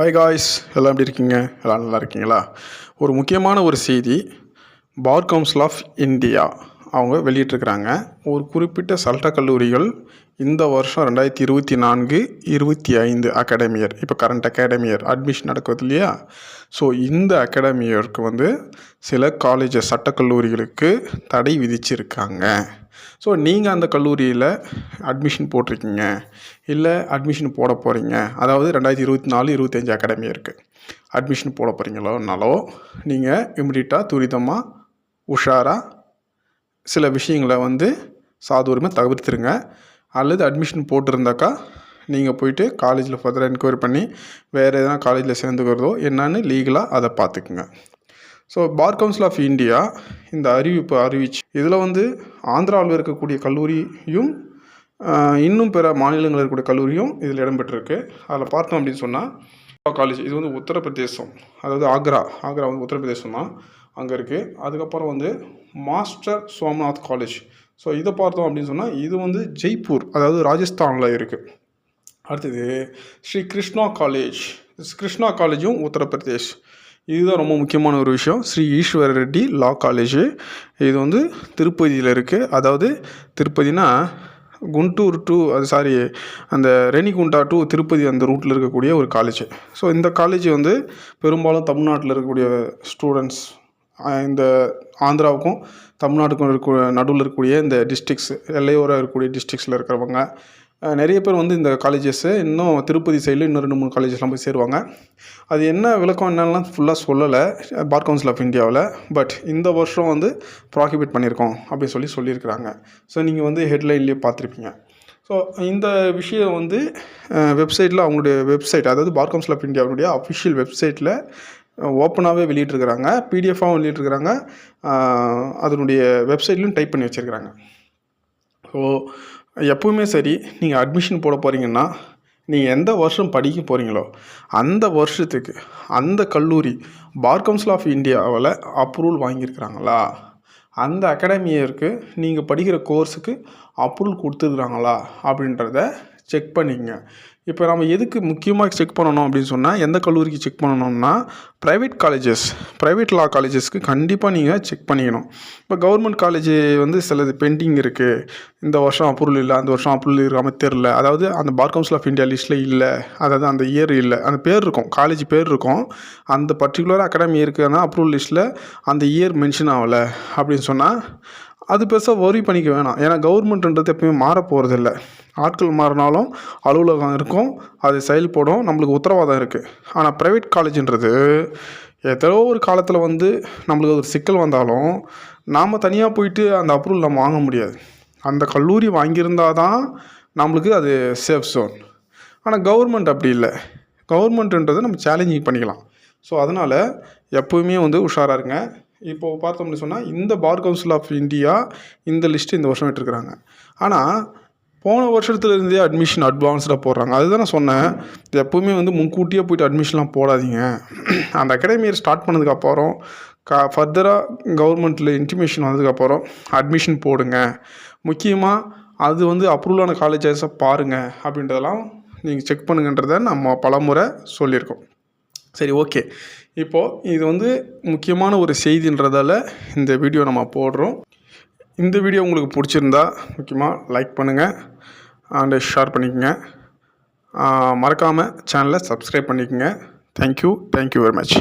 Hi guys எல்லாம் எப்படி இருக்கீங்க? எல்லாம் நல்லா இருக்கீங்களா? ஒரு முக்கியமான ஒரு செய்தி பார் கவுன்சில் ஆஃப் இந்தியா அவங்க வெளியிட்டிருக்கிறாங்க. ஒரு குறிப்பிட்ட சட்ட கல்லூரிகள் இந்த வருஷம் ரெண்டாயிரத்தி இருபத்தி நான்கு இருபத்தி ஐந்து அகாடமியர் இப்போ கரண்ட் அகாடமியர் அட்மிஷன் நடக்குது இல்லையா? ஸோ இந்த அகாடமியருக்கு வந்து சில காலேஜஸ் சட்டக்கல்லூரிகளுக்கு தடை விதிச்சிருக்காங்க. ஸோ நீங்கள் அந்த கல்லூரியில் அட்மிஷன் போட்டிருக்கீங்க. இல்லை அட்மிஷன் போட போகிறீங்க அதாவது ரெண்டாயிரத்தி இருபத்தி நாலு இருபத்தஞ்சி அகாடமி இருக்குது அட்மிஷன் போட போகிறீங்களோனாலோ நீங்கள் இமிடியட்டாக துரிதமாக உஷாராக சில விஷயங்களை வந்து சாதுரியமாக தவிர்த்துருங்க. அல்லது அட்மிஷன் போட்டிருந்தாக்கா நீங்கள் போயிட்டு காலேஜில் ஃபர்தராக என்கொயரி பண்ணி வேறு எதனா காலேஜில் சேர்ந்துக்கிறதோ என்னன்னு லீகலாக அதை பார்த்துக்குங்க. So bar council of India இந்த அறிவிப்பு அறிவிச்சு இதில் வந்து ஆந்திராவில் இருக்கக்கூடிய கல்லூரியும் இன்னும் பிற மாநிலங்களில் இருக்கக்கூடிய கல்லூரியும் இதில் இடம்பெற்றிருக்கு. அதில் பார்த்தோம் அப்படின்னு சொன்னால் காலேஜ் இது வந்து உத்தரப்பிரதேசம். அதாவது ஆக்ரா ஆக்ரா வந்து உத்தரப்பிரதேசம் தான் அங்கே இருக்குது அதுக்கப்புறம் வந்து மாஸ்டர் சோம்நாத் காலேஜ் ஸோ இதை பார்த்தோம் அப்படின்னு சொன்னால் இது வந்து ஜெய்ப்பூர் அதாவது ராஜஸ்தானில் இருக்குது அடுத்தது ஸ்ரீ கிருஷ்ணா காலேஜ் கிருஷ்ணா காலேஜும் உத்தரப்பிரதேஷ். இதுதான் ரொம்ப முக்கியமான ஒரு விஷயம். ஸ்ரீ ஈஸ்வர ரெட்டி லா காலேஜு. இது வந்து திருப்பதியில் இருக்குது அதாவது திருப்பதினா குண்டூர் டு அது சாரி அந்த ரெனிகுண்டா டு திருப்பதி அந்த ரூட்டில் இருக்கக்கூடிய ஒரு காலேஜ். ஸோ இந்த காலேஜ் வந்து பெரும்பாலும் தமிழ்நாட்டில் இருக்கக்கூடிய ஸ்டூடெண்ட்ஸ் இந்த ஆந்திராவுக்கும் தமிழ்நாட்டுக்கும் இருக்க நடுவில் இருக்கக்கூடிய இந்த டிஸ்ட்ரிக்ஸ் எல்லையோராக இருக்கக்கூடிய டிஸ்ட்ரிக்ஸில் இருக்கிறவங்க நிறைய பேர் வந்து இந்த காலேஜஸ்ஸு இன்னும் திருப்பதி சைடில் இன்னும் ரெண்டு மூணு காலேஜஸ்லாம் போய் சேருவாங்க. அது என்ன விளக்கம் என்னெல்லாம் ஃபுல்லாக சொல்லலை பார் கவுன்சில் ஆஃப் இந்தியாவில் பட் இந்த வருஷம் வந்து ப்ராஹிபிட் பண்ணியிருக்கோம் அப்படின்னு சொல்லி சொல்லியிருக்கிறாங்க. ஸோ நீங்கள் வந்து ஹெட்லைன்லேயே பார்த்துருப்பீங்க. ஸோ இந்த விஷயம் வந்து வெப்சைட்டில் அவங்களுடைய வெப்சைட் அதாவது பார் கவுன்சில் ஆஃப் இந்தியாவுடைய அஃபிஷியல் வெப்சைட்டில் ஓப்பனாகவே வெளியிட்ருக்கிறாங்க பிடிஎஃபாகவும் வெளியிட்ருக்கிறாங்க அதனுடைய வெப்சைட்லையும் டைப் பண்ணி வச்சுருக்கிறாங்க. ஸோ எப்பவுமே சரி நீங்கள் அட்மிஷன் போட போகிறீங்கன்னா நீங்கள் எந்த வருஷம் படிக்க போகிறீங்களோ அந்த வருஷத்துக்கு அந்த கல்லூரி பார் கவுன்சில் ஆஃப் இந்தியாவில் அப்ரூவல் வாங்கியிருக்கிறாங்களா? அந்த அகாடமியருக்கு நீங்கள் படிக்கிற கோர்ஸுக்கு அப்ரூவல் கொடுத்துருக்குறாங்களா? அப்படின்றத செக் பண்ணிக்கங்க. இப்போ நம்ம எதுக்கு முக்கியமாக செக் பண்ணணும் அப்படின்னு சொன்னால் எந்த கல்லூரிக்கு செக் பண்ணணும்னா ப்ரைவேட் காலேஜஸ் ப்ரைவேட் லா காலேஜஸ்க்கு கண்டிப்பாக நீங்கள் செக் பண்ணிக்கணும். இப்போ கவர்மெண்ட் காலேஜ் வந்து சிலது பெண்டிங் இருக்குது இந்த வருஷம் அப்ரூவல் இல்லை அந்த வருஷம் அப்ரூவல் இருக்காமல் தெரில அதாவது அந்த பார் கவுன்சில் ஆஃப் இந்தியா லிஸ்ட்டில் இல்லை. அதாவது அந்த இயர் இல்லை. அந்த பேர் இருக்கும் காலேஜ் பேர் இருக்கும். அந்த பர்டிகுலர் அகாடமி இருக்குன்னா அப்ரூவல் லிஸ்ட்டில் அந்த இயர் மென்ஷன் ஆகலை அப்படின்னு சொன்னால் அது பெருசாக ஒரி பண்ணிக்க வேணாம். ஏன்னா கவர்மெண்ட்ன்றது எப்பயுமே மாற போகிறதில்ல ஆட்கள் மாறினாலும் அலுவலகம் இருக்கும் அது செயல்படும் நம்மளுக்கு உத்தரவாதம் இருக்குது ஆனால் ப்ரைவேட் காலேஜுன்றது ஏதோ ஒரு காலத்தில் வந்து நம்மளுக்கு ஒரு சிக்கல் வந்தாலும் நாம் தனியாக போயிட்டு அந்த அப்ரூவல் நம்ம வாங்க முடியாது. அந்த கல்லூரி வாங்கியிருந்தால் தான் நம்மளுக்கு அது சேஃப் ஜோன் ஆனால் கவர்மெண்ட் அப்படி இல்லை. கவர்மெண்ட்டுன்றது நம்ம சேலஞ்சிங் பண்ணிக்கலாம். ஸோ அதனால் எப்போவுமே வந்து உஷாராக இருங்க. இப்போது பார்த்தோம்னு சொன்னால் இந்த பார் கவுன்சில் ஆஃப் இந்தியா இந்த லிஸ்ட்டு இந்த வருஷம் விட்டுருக்குறாங்க. ஆனால் போன வருஷத்துலேருந்தே அட்மிஷன் அட்வான்ஸ்டாக போடுறாங்க. அதுதான் நான் சொன்னேன். எப்போவுமே வந்து முன்கூட்டியே போயிட்டு அட்மிஷன்லாம் போடாதீங்க. அந்த அகாடமியை ஸ்டார்ட் பண்ணதுக்கப்புறம் கா ஃபர்தராக கவர்மெண்ட்டில் இன்டிமேஷன் வந்ததுக்கப்புறம் அட்மிஷன் போடுங்க. முக்கியமாக அது வந்து அப்ரூவலான காலேஜஸை பாருங்கள் அப்படின்றதெல்லாம் நீங்கள் செக் பண்ணுங்கன்றதை நம்ம பலமுறை சொல்லியிருக்கோம். சரி ஓகே. இப்போது இது வந்து முக்கியமான ஒரு செய்தின்றதால இந்த வீடியோ நம்ம போடுறோம். இந்த வீடியோ உங்களுக்கு பிடிச்சிருந்தா முக்கியமாக லைக் பண்ணுங்கள் அண்டு ஷேர் பண்ணிக்கோங்க. மறக்காமல் சேனலை சப்ஸ்கிரைப் பண்ணிக்கோங்க. Thank you thank you very much